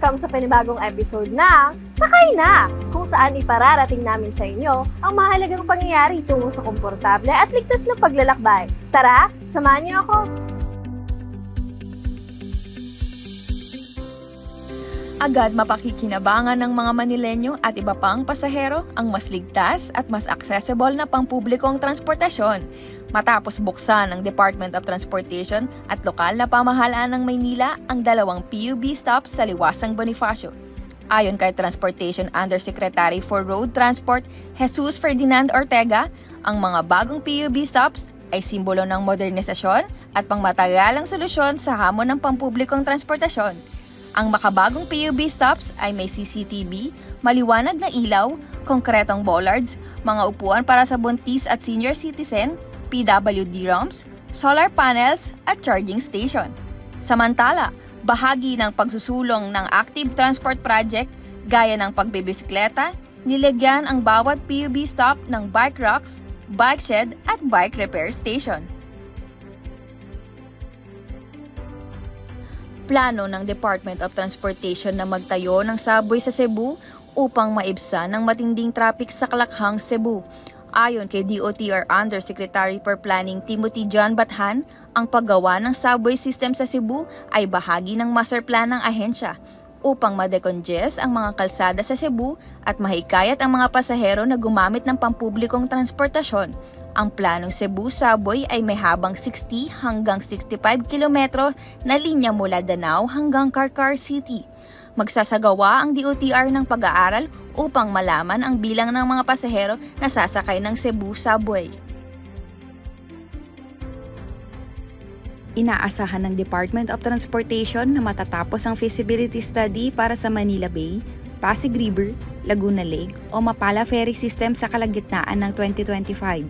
sa panibagong episode na Sakay na! Kung saan ipararating namin sa inyo ang mahalagang pangyayari tungo sa komportable at ligtas na paglalakbay. Tara, samahan niyo ako! Agad mapakikinabangan ng mga Manilenyo at iba pang pasahero ang mas ligtas at mas accessible na pangpublikong transportasyon matapos buksan ng Department of Transportation at lokal na pamahalaan ng Maynila ang dalawang PUB stops sa Liwasang Bonifacio. Ayon kay Transportation Undersecretary for Road Transport Jesus Ferdinand Ortega, ang mga bagong PUB stops ay simbolo ng modernisasyon at pangmatagalang solusyon sa hamon ng pampublikong transportasyon. Ang makabagong PUB stops ay may CCTV, maliwanag na ilaw, konkretong bollards, mga upuan para sa buntis at senior citizen, PWD ROMs, solar panels at charging station. Samantala, bahagi ng pagsusulong ng Active Transport Project gaya ng pagbibisikleta, nilagyan ang bawat PUB stop ng bike racks, bike shed at bike repair station. Plano ng Department of Transportation na magtayo ng subway sa Cebu upang maibsan ng matinding traffic sa Kalakhang, Cebu. Ayon kay DOTR Undersecretary for Planning Timothy John Bathan, ang paggawa ng subway system sa Cebu ay bahagi ng master plan ng ahensya upang madecongest ang mga kalsada sa Cebu at mahikayat ang mga pasahero na gumamit ng pampublikong transportasyon. Ang planong Cebu Subway ay may habang 60 hanggang 65 kilometro na linya mula Danao hanggang Karkar City. Magsasagawa ang DOTR ng pag-aaral upang malaman ang bilang ng mga pasahero na sasakay ng Cebu Subway. Inaasahan ng Department of Transportation na matatapos ang feasibility study para sa Manila Bay, Pasig River, Laguna Lake o Mapala Ferry System sa kalagitnaan ng 2025.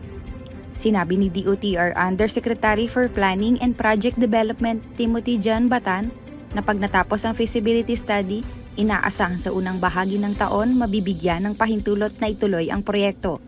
Sinabi ni DOTR Undersecretary for Planning and Project Development Timothy John Batan na pag natapos ang feasibility study, inaasahan sa unang bahagi ng taon mabibigyan ng pahintulot na ituloy ang proyekto.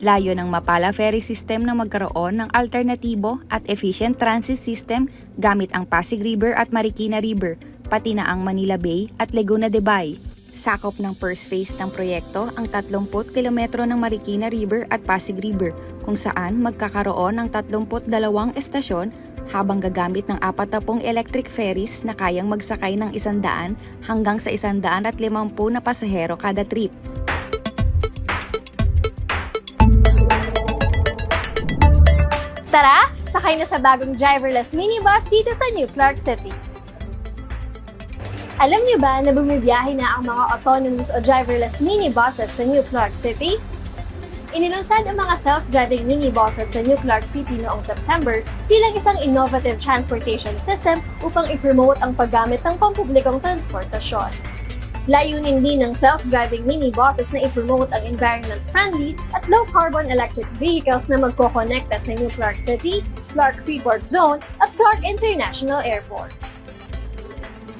Layo ng Mapala Ferry System na magkaroon ng alternatibo at efficient transit system gamit ang Pasig River at Marikina River, pati na ang Manila Bay at Laguna de Bay. Sakop ng first phase ng proyekto ang 30 kilometro ng Marikina River at Pasig River kung saan magkakaroon ng 32 estasyon habang gagamit ng 40 electric ferries na kayang magsakay ng 100 hanggang sa 150 na pasahero kada trip. Tara, sakay na sa bagong driverless minibus dito sa New Clark City. Alam niyo ba na bumibiyahe na ang mga autonomous o driverless minibuses sa New Clark City? Inilunsad ang mga self-driving minibuses sa New Clark City noong September bilang isang innovative transportation system upang i-promote ang paggamit ng pampublikong transportasyon. Layunin din ng self-driving minibuses na i-promote ang environment-friendly at low-carbon electric vehicles na magkokonekta sa New Clark City, Clark Freeport Zone at Clark International Airport.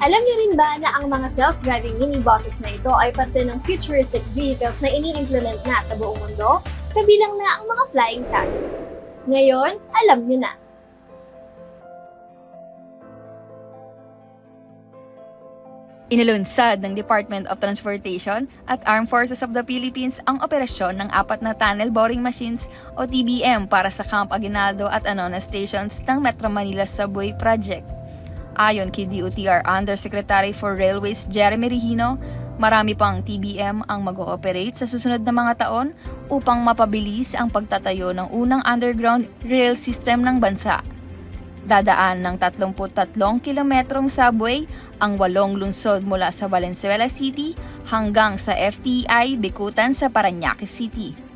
Alam niyo rin ba na ang mga self-driving minibuses na ito ay parte ng futuristic vehicles na ini-implement na sa buong mundo, kabilang na ang mga flying taxis. Ngayon, alam niyo na. Inilunsad ng Department of Transportation at Armed Forces of the Philippines ang operasyon ng apat na tunnel boring machines o TBM para sa Camp Aguinaldo at Anona stations ng Metro Manila Subway Project. Ayon kay DOTR Undersecretary for Railways Jeremy Regino, marami pang TBM ang mag-ooperate sa susunod na mga taon upang mapabilis ang pagtatayo ng unang underground rail system ng bansa. Dadaan ng 33 kilometrong subway ang walong lungsod mula sa Valenzuela City hanggang sa FTI Bikutan sa Paranaque City.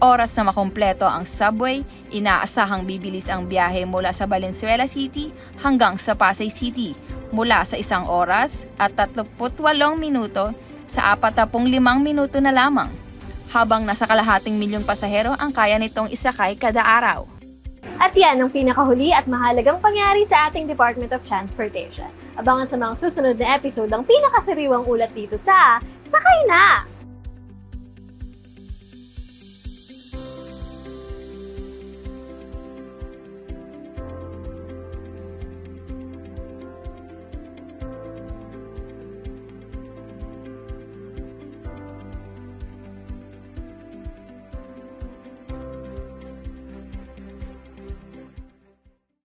Oras na makumpleto ang subway, inaasahang bibilis ang biyahe mula sa Valenzuela City hanggang sa Pasay City mula sa isang oras at 38 minuto sa 45 minuto na lamang. Habang nasa kalahating milyong pasahero ang kaya nitong isakay kada araw. At yan ang pinakahuli at mahalagang pangyari sa ating Department of Transportation. Abangan sa mga susunod na episode ang pinakasariwang ulat dito sa Sakay na!